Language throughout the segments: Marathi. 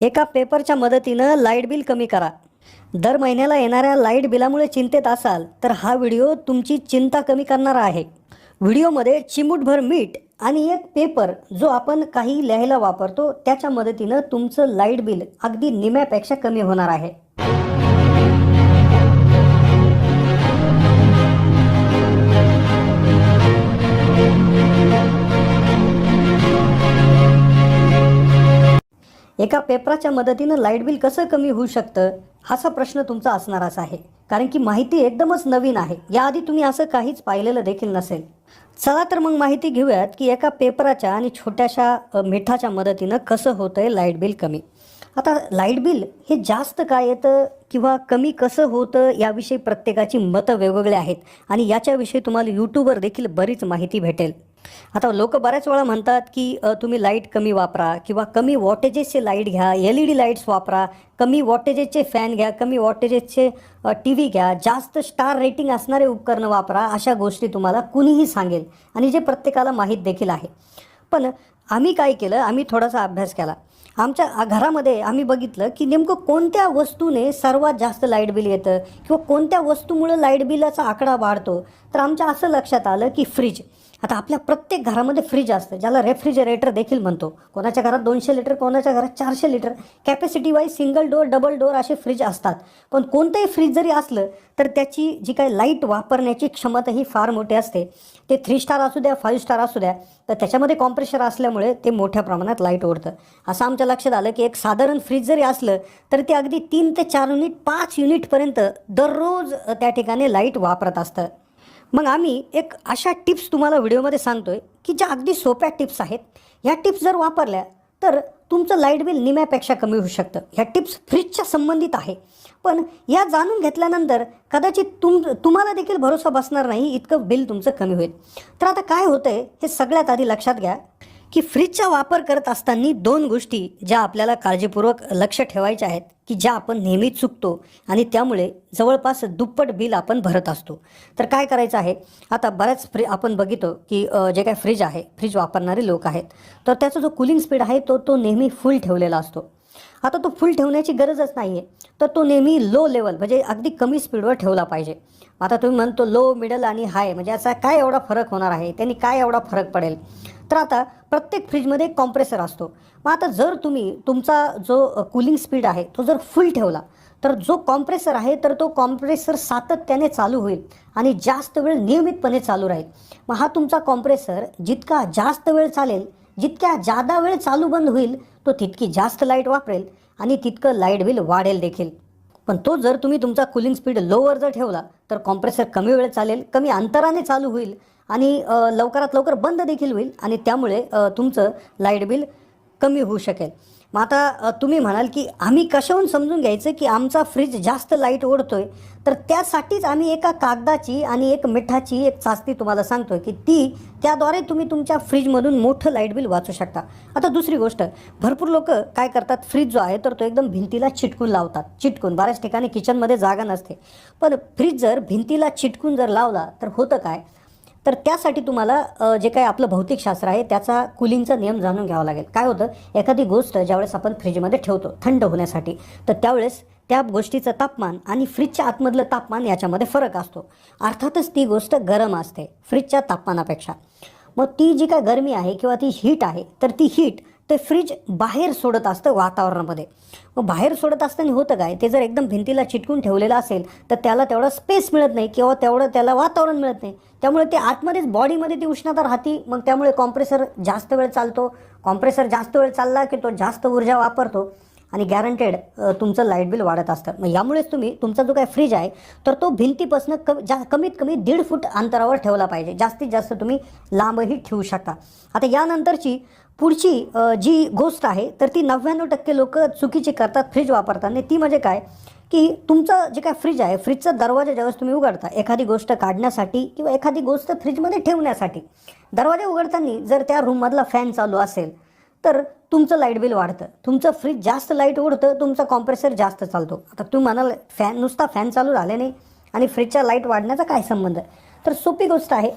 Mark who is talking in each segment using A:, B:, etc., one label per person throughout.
A: एका पेपरच्या मदतीनं लाइट बिल कमी करा. दर महिन्याला येणाऱ्या लाइट बिलामुळे चिंतेत असाल तर हा व्हिडिओ तुमची चिंता कमी करणारा आहे. व्हिडिओमध्ये चिमूटभर मीठ आणि एक पेपर जो आपण काही लिहायला वापरतो त्याच्या मदतीनं तुमचं लाइट बिल अगदी निम्यापेक्षा कमी होणार आहे. एका पेपराच्या मदतीनं लाइट बिल कसं कमी होऊ शकतं असा प्रश्न तुमचा असणारच आहे. कारण की माहिती एकदमच नवीन आहे. याआधी तुम्ही असं काहीच पाहिलेलं देखील नसेल. चला तर मग माहिती घेऊयात की एका पेपराच्या आणि छोट्याशा मिठाच्या मदतीनं कसं होतं आहे लाइट बिल कमी. आता लाइट बिल हे जास्त काय येतं किंवा कमी कसं होतं याविषयी प्रत्येकाची मतं वेगवेगळी आहेत. आणि याच्याविषयी तुम्हाला यूट्यूबवर देखील बरीच माहिती भेटेल. आता लोक बऱ्याच वेळा म्हणतात की तुम्ही लाइट कमी वापरा किंवा कमी वॉटेजेसचे लाइट घ्या एल ई डी लाईट्स वापरा कमी वॉटेजेसचे फॅन घ्या कमी वॉटेजेसचे टी व्ही घ्या जास्त स्टार रेटिंग असणारे उपकरणं वापरा अशा गोष्टी तुम्हाला कुणीही सांगेल आणि जे प्रत्येकाला माहीत देखील आहे. पण आम्ही काय केलं आम्ही थोडासा अभ्यास केला. आमच्या घरामध्ये आम्ही बघितलं की नेमकं कोणत्या वस्तूने सर्वात जास्त लाइट बिल येतं किंवा कोणत्या वस्तूमुळं लाइट बिलाचा आकडा वाढतो तर आमच्या असं लक्षात आलं की फ्रीज. आता आपल्या प्रत्येक घरामध्ये फ्रीज असतं. ज्याला रेफ्रिजरेटर देखील म्हणतो. कोणाच्या घरात दोनशे लिटर कोणाच्या घरात चारशे litre capacity wise single door double door असे फ्रीज असतात. पण कोणतंही फ्रीज जरी असलं तर त्याची जी काही लाइट वापरण्याची क्षमता ही फार मोठी असते. ते थ्री स्टार असू द्या फाईव्ह स्टार असू द्या तर त्याच्यामध्ये कॉम्प्रेशर असल्यामुळे ते मोठ्या प्रमाणात लाइट ओढतं. असं आमच्या लक्षात आलं की एक साधारण फ्रीज जरी असलं तर ते अगदी तीन ते चार युनिट पाच युनिटपर्यंत दररोज त्या ठिकाणी लाइट वापरत असतं. मग आम्ही एक अशा टिप्स तुम्हाला व्हिडिओमध्ये सांगतो आहे की ज्या अगदी सोप्या टिप्स आहेत. ह्या टिप्स जर वापरल्या तर तुमचं लाइट बिल निम्यापेक्षा कमी होऊ शकतं. ह्या टिप्स फ्रीजच्या संबंधित आहे. पण या जाणून घेतल्यानंतर कदाचित तुम तुम्हाला देखील भरोसा बसणार नाही इतकं बिल तुमचं कमी होईल. तर आता काय होतं आहे हे सगळ्यात आधी लक्षात घ्या. की फ्रीजचा वापर करत असताना दोन गोष्टी ज्या आपल्याला काळजीपूर्वक लक्ष ठेवायच्या आहेत की ज्या आपण नेहमी चुकतो आणि त्यामुळे जवळपास दुप्पट बिल आपण भरत असतो. तर काय करायचं आहे? आता बऱ्याच फ्री आपण बघितो की जे काय फ्रीज आहे फ्रीज वापरणारे लोक आहेत तर त्याचा जो कुलिंग स्पीड आहे तो तो नेहमी फुल ठेवलेला असतो. आता तो फुल ठेवण्याची गरजच नाही आहे तर तो नेहमी लो लेवल म्हणजे अगदी कमी स्पीडवर ठेवला पाहिजे. आता तुम्ही म्हणतो लो मिडल आणि हाय म्हणजे असा काय एवढा फरक होणार आहे? त्यांनी काय एवढा फरक पडेल? तर आता प्रत्येक फ्रीजमध्ये कॉम्प्रेसर असतो. मग आता जर तुम्ही तुमचा जो कुलिंग स्पीड आहे तो जर फुल ठेवला तर जो कॉम्प्रेसर आहे तर तो कॉम्प्रेसर सातत्याने चालू होईल आणि जास्त वेळ नियमितपणे चालू राहील. मग हा तुमचा कॉम्प्रेसर जितका जास्त वेळ चालेल जितक्या जादा वेळ चालू बंद होईल तो तितकी जास्त लाइट वापरेल आणि तितकं लाइट बिल वाढेल देखील. पण तो जर तुम्ही तुमचा कुलिंग स्पीड लोवर जर ठेवला तर कॉम्प्रेसर कमी वेळ चालेल कमी अंतराने चालू होईल आणि लवकरात लवकर बंद देखील होईल आणि त्यामुळे तुमचं लाइट बिल कमी होऊ शकेल. मग आता तुम्ही म्हणाल की आम्ही कशाहून समजून घ्यायचं की आमचा फ्रीज जास्त लाइट ओढतोय? तर त्यासाठीच आम्ही एका कागदाची आणि एक मिठाची एक चाचणी तुम्हाला सांगतोय की ती त्याद्वारे तुम्ही तुमच्या फ्रीजमधून मोठं लाइट बिल वाचू शकता. आता दुसरी गोष्ट भरपूर लोक काय करतात फ्रीज जो आहे तर तो एकदम भिंतीला चिटकून लावतात. चिटकून बऱ्याच ठिकाणी किचनमध्ये जागा नसते. पण फ्रीज जर भिंतीला चिटकून जर लावला तर होतं काय? तर त्यासाठी तुम्हाला जे काही आपलं भौतिकशास्त्र आहे त्याचा कुलिंगचा नियम जाणून घ्यावा लागेल. काय होतं? एखादी गोष्ट ज्यावेळेस आपण फ्रीजमध्ये ठेवतो थंड होण्यासाठी तर त्यावेळेस त्या गोष्टीचं तापमान आणि फ्रीजच्या आतमधलं तापमान याच्यामध्ये फरक असतो. अर्थातच ती गोष्ट गरम असते फ्रीजच्या तापमानापेक्षा. मग ती जी काय गरमी आहे किंवा ती हीट आहे तर ती हीट ते फ्रीज बाहेर सोडत असतं वातावरणामध्ये. मग बाहेर सोडत असताना होतं काय? ते जर एकदम भिंतीला चिटकून ठेवलेलं असेल तर त्याला तेवढा स्पेस मिळत नाही किंवा तेवढं त्याला वातावरण मिळत नाही. त्यामुळे ते आतमध्येच बॉडीमध्ये ती उष्णता राहते मग त्यामुळे कॉम्प्रेसर जास्त वेळ चालतो. कॉम्प्रेसर जास्त वेळ चालला की तो जास्त ऊर्जा वापरतो. आणि गॅरंटेड तुमचं लाइट बिल वाढत असतं. मग यामुळेच तुम्ही तुमचा जो काय फ्रीज आहे तर तो भिंतीपासून क जा कमीत कमी दीड फूट अंतरावर ठेवला पाहिजे. जास्तीत जास्त तुम्ही लांबही ठेवू शकता. आता यानंतरची पुढची जी गोष्ट आहे तर ती नव्याण्णव टक्के लोक चुकीची करतात फ्रीज वापरताना. ती म्हणजे काय? की तुमचं जे काय फ्रीज आहे फ्रीजचा दरवाजा ज्यावेळेस तुम्ही उघडता एखादी गोष्ट काढण्यासाठी किंवा एखादी गोष्ट फ्रीजमध्ये ठेवण्यासाठी दरवाजा उघडताना जर त्या रूममधला फॅन चालू असेल तर तुमचं लाइट बिल वाढतं. तुमचं फ्रीज जास्त लाइट ओढतं तुमचा कॉम्प्रेसर जास्त चालतो. आता तुम्ही म्हणाल फॅन नुसता फॅन चालू राहिले नाही आणि फ्रीजच्या लाइट वाढण्याचा काय संबंध? तर सोपी गोष्ट आहे.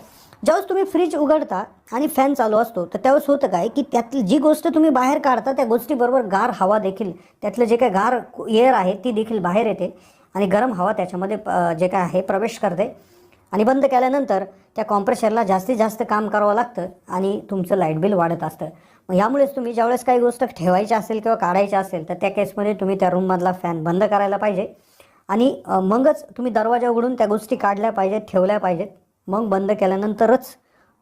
A: ज्यावेळेस तुम्ही फ्रीज उघडता आणि फॅन चालू असतो तर त्यावेळेस होतं काय की त्यातली जी गोष्ट तुम्ही बाहेर काढता त्या गोष्टीबरोबर गार हवा देखील त्यातलं जे काय गार एअर आहे ती देखील बाहेर येते आणि गरम हवा त्याच्यामध्ये जे काय आहे प्रवेश करते. आणि बंद केल्यानंतर त्या कॉम्प्रेशरला जास्तीत जास्त काम करावं लागतं आणि तुमचं लाइट बिल वाढत असतं. मग यामुळेच तुम्ही ज्यावेळेस काही गोष्ट ठेवायची असेल किंवा काढायची असेल तर त्या केसमध्ये तुम्ही त्या रूममधला फॅन बंद करायला पाहिजे. आणि मगच तुम्ही दरवाजा उघडून त्या गोष्टी काढल्या पाहिजेत ठेवल्या पाहिजेत. मग बंद केल्यानंतरच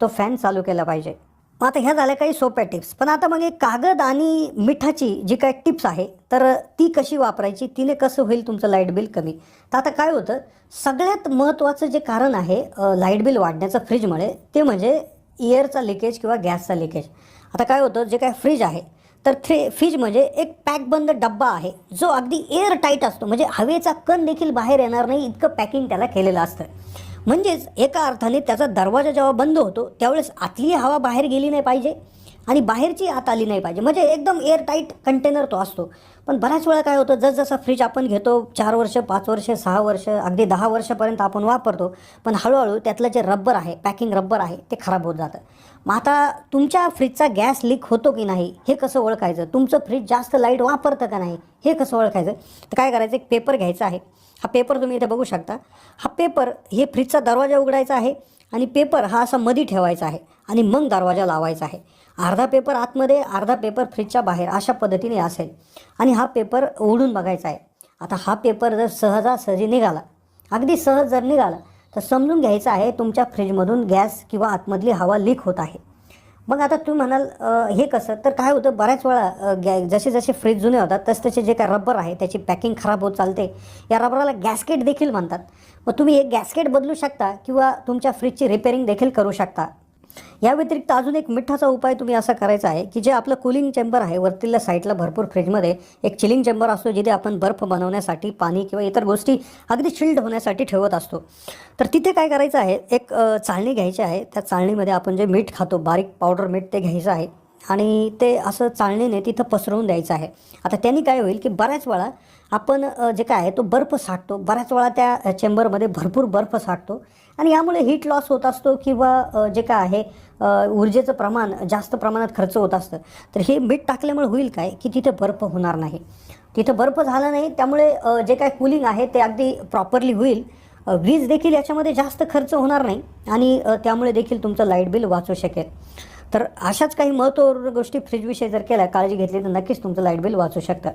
A: तो फॅन चालू केला पाहिजे. मग आता ह्या झाल्या काही सोप्या टिप्स. पण आता मग एक कागद आणि मिठाची जी काय टिप्स आहे तर ती कशी वापरायची तिने कसं होईल तुमचं लाइट बिल कमी? तर आता काय होतं सगळ्यात महत्त्वाचं जे कारण आहे लाइट बिल वाढण्याचं फ्रीजमुळे ते म्हणजे इयरचा लिकेज किंवा गॅसचा लिकेज. आता काय होतं जे काय फ्रीज आहे तर फ्री फ्रीज म्हणजे एक पॅकबंद डब्बा आहे जो अगदी एअर टाईट असतो. म्हणजे हवेचा कण देखील बाहेर येणार नाही इतकं पॅकिंग त्याला केलेलं असतं. म्हणजेच एका अर्थाने त्याचा दरवाजा जेव्हा बंद होतो त्यावेळेस आतली हवा बाहेर गेली नाही पाहिजे. आणि बाहेरची आत आली नाही पाहिजे. म्हणजे एकदम एअर टाईट कंटेनर तो असतो. पण बऱ्याच वेळा काय होतं जसजसा फ्रीज आपण घेतो चार वर्ष पाच वर्ष सहा वर्ष अगदी दहा वर्षापर्यंत आपण वापरतो पण हळूहळू त्यातलं जे रब्बर आहे पॅकिंग रब्बर आहे ते खराब होत जातं. मग आता तुमच्या फ्रीजचा गॅस लीक होतो की नाही हे कसं ओळखायचं? तुमचं फ्रीज जास्त लाइट वापरतं का नाही हे कसं ओळखायचं? तर काय करायचं? एक पेपर घ्यायचा आहे. हा पेपर तुम्ही इथे बघू शकता. हा पेपर हे फ्रीजचा दरवाजा उघडायचा आहे आणि पेपर हा असा मधी ठेवायचा आहे आणि मग दरवाजा लावायचा आहे. अर्धा पेपर आतमध्ये अर्धा पेपर फ्रीजच्या बाहेर अशा पद्धतीने असेल. आणि हा पेपर ओढून बघायचा आहे. आता हा पेपर जर सहजासहजी निघाला अगदी सहज जर निघाला तर समजून घ्यायचं आहे तुमच्या फ्रीजमधून गॅस किंवा आतमधली हवा लीक होत आहे. मग आता तुम्ही म्हणाल हे कसं? तर काय होतं बऱ्याच वेळा गॅ जसे जसे फ्रीज जुने होतात तस तसे जे काय रबर आहे त्याची पॅकिंग खराब होत चालते. या रबराला गॅस्केट देखील म्हणतात. मग तुम्ही एक गॅस्केट बदलू शकता किंवा तुमच्या फ्रीजची रिपेअरिंग देखील करू शकता. या व्यतिरिक्त अजून एक मिठाचा उपाय तुम्ही असा करायचा आहे की जे आपलं कुलिंग चेंबर आहे वरतील्या साईडला भरपूर फ्रीजमध्ये एक चिलिंग चेंबर असतो जिथे आपण बर्फ बनवण्यासाठी पाणी किंवा इतर गोष्टी अगदी चिल्ड होण्यासाठी ठेवत असतो. तर तिथे काय करायचं आहे एक चालणी चाळणी घ्यायची आहे. त्या चाळणीमध्ये आपण जे मीठ खातो बारीक पावडर मीठ ते घ्यायचं आहे. आणि ते असं चाळणीने तिथं पसरवून द्यायचं आहे. आता त्यांनी काय होईल की बऱ्याच वेळा आपण जे काय आहे तो बर्फ साठतो. बऱ्याच वेळा त्या चेंबरमध्ये भरपूर बर्फ साठतो. आणि यामुळे हीट लॉस होत असतो किंवा जे काय आहे ऊर्जेचं प्रमाण जास्त प्रमाणात खर्च होत असतं. तर हे मीठ टाकल्यामुळे होईल काय? की तिथे बर्फ होणार नाही. तिथं बर्फ झाला नाही त्यामुळे जे काय कूलिंग आहे ते अगदी प्रॉपरली होईल. वीज देखील याच्यामध्ये जास्त खर्च होणार नाही. आणि त्यामुळे देखील तुमचं लाइट बिल वाचू शकेल. तर अशाच काही महत्त्वपूर्ण गोष्टी फ्रीजविषयी जर केल्या काळजी घेतली तर नक्कीच तुमचं लाइट बिल वाचू शकतं.